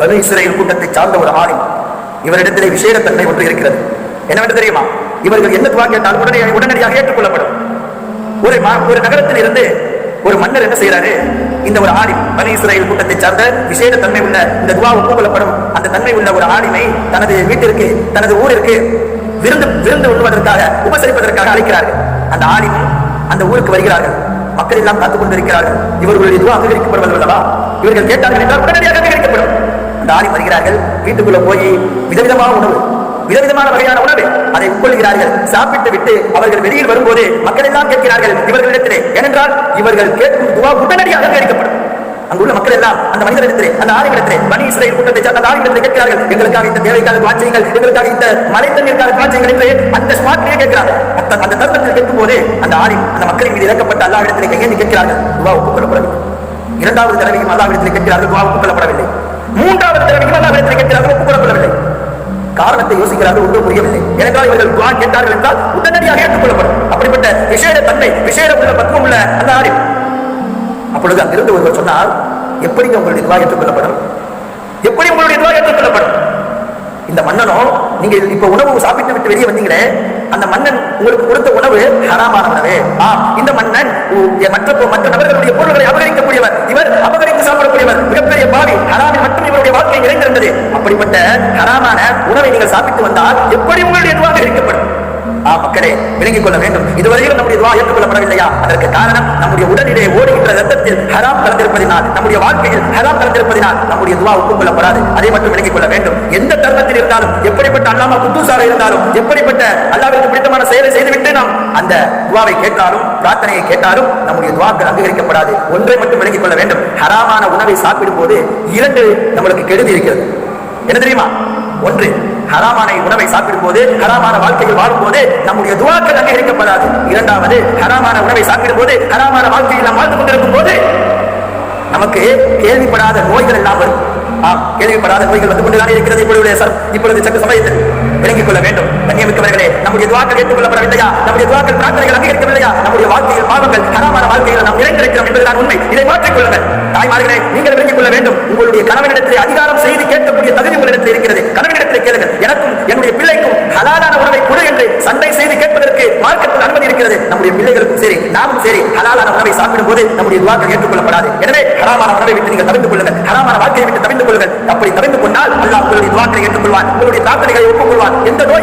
பனு Israel கூட்டத்தை சார்ந்த ஒரு ஆலிம் இவரிடத்திலே விசேடத்தன்மை ஒன்று இருக்கிறது. என்னவென்று தெரியுமா? இவர்கள் என்ன துவா கேட்டால் உடனே உடனடியாக ஏற்றுக்கொள்ளப்படும். ஒரு ஒரு நகரத்தில் இருந்து ஒரு மன்னர் என்ன செய்யறாரு இந்த ஒரு ஆலிம் பனி இஸ்ரேல் கூட்டத்தை சார்ந்த விசேட தன்மை உள்ள இந்த துவா ஒப்புக்கொள்ளப்படும். அந்த தன்மை உள்ள ஒரு ஆலிமை தனது வீட்டிற்கு தனது ஊரிற்கு விருந்து விருந்து உண்ணுவதற்காக உபசரிப்பதற்காக அழைக்கிறார்கள். அந்த ஆலிமும் அந்த ஊருக்கு வருகிறார்கள். மக்கள் எல்லாம் காத்துக் கொண்டிருக்கிறார்கள். இவர்களுடைய துவா அங்கீகரிக்கப்படுவதல்லவா இவர்கள் கேட்டார்கள் என்றால் உடனடியாக அங்கீகரிக்கப்படும் வருகிறார்கள். வீட்டுக்குள்ள போய் விதவிதமான உணவு விதவிதமான வகையான உணவு அதை உட்கொள்கிறார்கள். சாப்பிட்டு விட்டு அவர்கள் வெளியில் வரும்போது மக்கள் எல்லாம் கேட்கிறார்கள் இவர்களிடத்திலே ஏனென்றால் இவர்கள் கேட்கும் துவா உடனடியாக கேட்கப்படும் அங்குள்ள மக்கள் எல்லாம் அந்த மனிதனிடத்திலே அந்த ஆளுமிடத்திலே பனி இஸ்ரேல் கூட்டத்தை சார்ந்த கேட்கிறார்கள் எங்களுக்காக இந்த தேவைக்காக வாட்சியங்கள் எங்களுக்காக இந்த மலை தண்ணீருக்காக வாட்சியங்கள் என்று அந்த ஸ்மார்ட்லேயே கேட்கிறார்கள். அந்த அந்த தருணத்தில் கேட்கும் போது அந்த ஆலிம் அந்த மக்களின் மீது இறக்கப்பட்ட அல்லாவிடத்திலே கையேந்தி கேட்கிறார்கள். துவா ஒப்புக்கொள்ளப்படவில்லை. இரண்டாவது தடவையும் அல்லாவிடத்திலே கேட்கிறார்கள் துவா ஒப்புக்கொள்ளப்படவில்லை. மூன்றாவது தடவையும் அல்லாவிடத்திலே கேட்கிறார்கள் ஒப்புக்கொள்ளப்படவில்லை. காரணத்தை யோசிக்கிறார்கள் ஒன்றும் புரியவில்லை. ஏனென்றால் இவர்கள் துவா கேட்டார்கள் என்றால் உடனடியாக ஏற்றுக்கொள்ளப்படும். அப்படிப்பட்ட விசேட தன்மை விசேட உள்ள பக்குவம் உள்ள அந்த ஆரி அப்பொழுது அங்கிருந்து ஒருவர் சொன்னால் எப்படி உங்களுடைய துவா ஏற்றுக்கொள்ளப்படும்? எப்படி உங்களுடைய துவா ஏற்றுக்கொள்ளப்படும்? இந்த மன்னனும் நீங்க இப்ப உணவு சாப்பிட்டு விட்டு வெளியே வந்தீங்களே அந்த மன்னன் உங்களுக்கு கொடுத்த உணவு ஹராமான உணவு. ஆ இந்த மன்னன் மற்ற மற்ற நபர்களுடைய பொருள்களை அபகரிக்கக்கூடியவர். இவர் அபகரித்து சாப்பிடக்கூடியவர். மிகப்பெரிய பாவி ஹராமில் நிறைந்திருந்தது ஹராமான உணவை நீங்கள் சாப்பிட்டு வந்தால் எப்படி உங்களுடைய துவா இருக்கப்படும் ஆ மக்களே விளங்கிக் கொள்ள வேண்டும். இதுவரையிலும் நம்முடைய துவா ஏற்றுக்கொள்ளப்படவில்லையா? அதற்கு காரணம் நம்முடைய உடலிலே ஓடுகின்ற ரத்தத்தில் ஹராம் கலந்திருப்பதினால் நம்முடைய வாழ்க்கையில் ஹராம் கலந்திருப்பதினால் நம்முடைய துவா ஒப்புக்கொள்ளப்படாது. அதை மட்டும் விளங்கிக் கொள்ள வேண்டும். எந்த தர்மத்தில் இருந்தாலும் எப்படிப்பட்ட அல்லாமா குத்துசார இருந்தாலும் எப்படிப்பட்ட அல்லாவிற்கு பிடித்தமான செயலை செய்துவிட்டு நாம் அந்த துவாவை கேட்டாலும் பிரார்த்தனையை கேட்டாலும் நம்முடைய துவாக்கள் அங்கீகரிக்கப்படாது. ஒன்றை மட்டும் விளங்கிக் கொள்ள வேண்டும். ஹராமான உணவை சாப்பிடும் போது இரண்டு நம்மளுக்கு கெடுதி இருக்கிறது. என்ன தெரியுமா? ஒன்று ஹராமான உணவை சாப்பிடும் போது ஹராமான வாழ்க்கையில் வாழும் போது நம்முடைய துவாக்கள் அங்கீகரிக்கப்படாது இரண்டாவது ஹராமான உணவை சாப்பிடும் போது ஹராமான வாழ்க்கையில் நாம் வாழ்ந்து கொண்டிருக்கும் போது நமக்கு கேள்விப்படாத நோய்கள் எல்லாம் வரும். ஆம் கேள்விப்படாத நோய்கள் வந்து கொண்டுதானே இருக்கிறது இப்பொழுது இப்பொழுது சற்று சமயத்தில். விளங்கிக் கொள்ள வேண்டும் கண்ணியமிக்கவர்களே நம்முடைய துவாக்கள் ஏற்றுக்கொள்ளப்படவில்லையா? நம்முடைய துவாக்கள் பிரார்த்தனைகள் அங்கீகரிக்கவில்லையா நம்முடைய வாழ்க்கையில் பாவங்கள் தரமான வாழ்க்கையில் நாம் நிறைந்திருக்கிறோம் என்பதுதான் உண்மை. இதை மாற்றிக்கொள்ளுங்கள். தாய்மார்களே நீங்கள் விளங்கிக் கொள்ள வேண்டும். உங்களுடைய கணவனிடத்தில் அதிகாரம் செய்து கேட்கக்கூடிய தகுதி உங்களிடத்தில் இருக்கிறது கணவனிடத்தில் கேளுங்கள் எனக்கும் என்னுடைய பிள்ளைக்கும் ஹலாலான உணவை கொடு என்று சண்டை செய்து கேட்பதற்கு மார்க்கத்தில் அனுமதி இருக்கிறது நம்முடைய பிள்ளைகளுக்கும் சரி நாமும் சரி ஹலாலான உணவை சாப்பிடும் போது நம்முடைய துவாக்கள் ஏற்றுக்கொள்ளப்படாது. எனவே ஹராமான உணவை விட்டு நீங்கள் தவிர்த்துக் கொள்ளுங்கள். ஹராமான வாழ்க்கையை விட்டு தவிர்த்துக் கொள்ளுங்கள். அப்படி தவிர்த்து கொண்டால் அல்லாஹ் உங்களுடைய துவாக்களை ஏற்றுக்கொள்வான் உங்களுடைய பிரார்த்தனைகளை ஒப்புக்கொள்வான். எந்த நோய்